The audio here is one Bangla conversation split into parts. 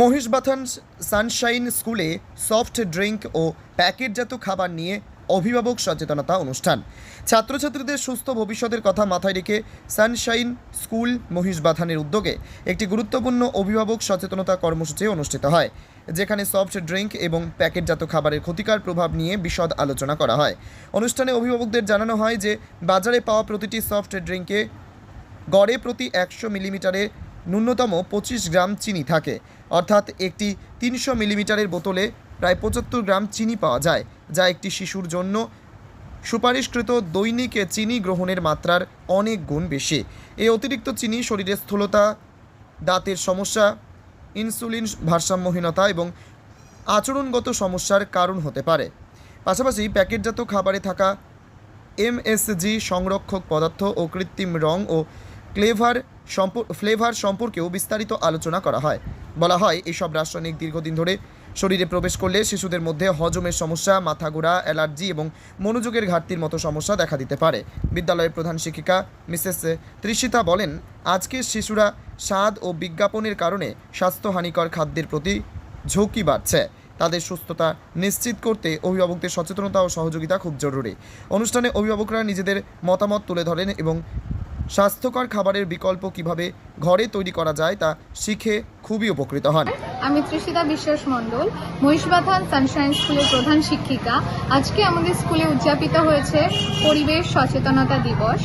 মহিষবাথান সানশাইন স্কুলে সফট ড্রিঙ্ক ও প্যাকেটজাত খাবার নিয়ে অভিভাবক সচেতনতা অনুষ্ঠান। ছাত্রছাত্রীদের সুস্থ ভবিষ্যতের কথা মাথায় রেখে সানশাইন স্কুল মহিষবাথানের উদ্যোগে একটি গুরুত্বপূর্ণ অভিভাবক সচেতনতা কর্মসূচি অনুষ্ঠিত হয়, যেখানে সফট ড্রিঙ্ক এবং প্যাকেটজাত খাবারের ক্ষতিকার প্রভাব নিয়ে বিশদ আলোচনা করা হয়। অনুষ্ঠানে অভিভাবকদের জানানো হয় যে, বাজারে পাওয়া প্রতিটি সফট ড্রিঙ্কে গড়ে প্রতি একশো মিলিমিটারে ন্যূনতম পঁচিশ গ্রাম চিনি থাকে। অর্থাৎ একটি তিনশো মিলিমিটারের বোতলে প্রায় পঁচাত্তর গ্রাম চিনি পাওয়া যায়, যা একটি শিশুর জন্য সুপারিশকৃত দৈনিক চিনি গ্রহণের মাত্রার অনেক গুণ বেশি। এই অতিরিক্ত চিনি শরীরের স্থূলতা, দাঁতের সমস্যা, ইনসুলিন ভারসাম্যহীনতা এবং আচরণগত সমস্যার কারণ হতে পারে। পাশাপাশি প্যাকেটজাত খাবারে থাকা এমএসজি সংরক্ষক পদার্থ ও কৃত্রিম রং ও ক্লেভার ফ্লেভার সম্পর্কেও বিস্তারিত আলোচনা করা হয়। বলা হয় এইসব রাসায়নিক দীর্ঘদিন ধরে শরীরে প্রবেশ করলে শিশুদের মধ্যে হজমের সমস্যা, মাথা ঘোরা, অ্যালার্জি এবং মনোযোগের ঘাটতির মতো সমস্যা দেখা দিতে পারে। বিদ্যালয়ের প্রধান শিক্ষিকা মিসেস তৃষিতা বলেন, আজকের শিশুরা স্বাদ ও বিজ্ঞাপনের কারণে স্বাস্থ্যহানিকর খাদ্যের প্রতি ঝুঁকি বাড়ছে। তাদের সুস্থতা নিশ্চিত করতে অভিভাবকদের সচেতনতা ও সহযোগিতা খুব জরুরি। অনুষ্ঠানে অভিভাবকরা নিজেদের মতামত তুলে ধরেন এবং স্বাস্থ্যকর খাবারের বিকল্প কীভাবে ঘরে তৈরি করা যায় তা শিখে খুবই উপকৃত হন। আমি তৃষিতা বিশ্বাস মণ্ডল, মহিষবাথান সানশাইন স্কুলের প্রধান শিক্ষিকা। আজকে আমাদের স্কুলে উদযাপিত হয়েছে পরিবেশ সচেতনতা দিবস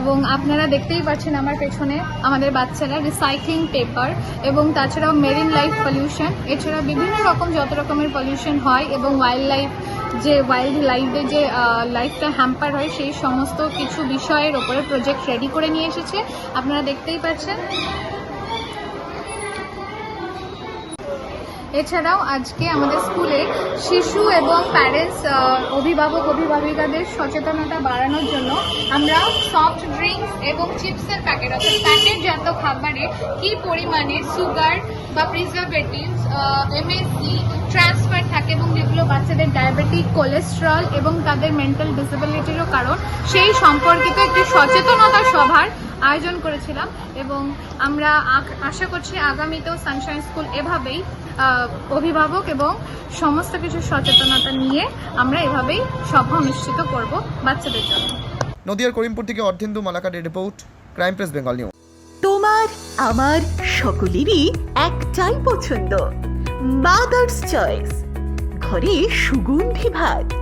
এবং আপনারা দেখতেই পাচ্ছেন আমার পেছনে আমাদের বাচ্চারা রিসাইক্লিং পেপার এবং তাছাড়াও মেরিন লাইফ পলিউশন এছাড়া বিভিন্ন রকম যত রকমের পলিউশন হয় এবং ওয়াইল্ড লাইফ যে ওয়াইল্ড লাইফে যে লাইফটা হ্যাম্পার হয়, সেই সমস্ত কিছু বিষয়ের ওপরে প্রজেক্ট রেডি করে নিয়ে এসেছে। আপনারা দেখতেই পাচ্ছেন। এছাড়াও আজকে আমাদের স্কুলে শিশু এবং প্যারেন্টস অভিভাবক, অভিভাবিকাদের সচেতনতা বাড়ানোর জন্য আমরা সফট ড্রিঙ্কস এবং চিপসের প্যাকেট অর্থাৎ প্যাকেটজাত খাবারে কি পরিমাণে সুগার বা প্রিজারভেটিভস এমএসজি ট্রান্সফার থাকে এবং যেগুলো বাচ্চাদের ডায়াবেটিক কোলেস্ট্রল এবং তাদের মেন্টাল ডিসেবিলিটিরও কারণ সেই সম্পর্কিত একটি সচেতনতা সভার আয়োজন করেছিলাম এবং আমরা আশা করছি আগামীতেও সানশাইন স্কুল এভাবেই আহ, অভিভাবক এবং সমস্ত কিছু সচেতনতা নিয়ে আমরা এভাবেই সভা অনুষ্ঠিত করব বাচ্চাদের জন্য। নদিয়ার করিমপুর থেকে Ardhendu মালাকারের report crime press Bengal news. তোমার আমার সকলেরই একটাই পছন্দ মাদার্স চয়েস ঘরে সুগন্ধি ভাত।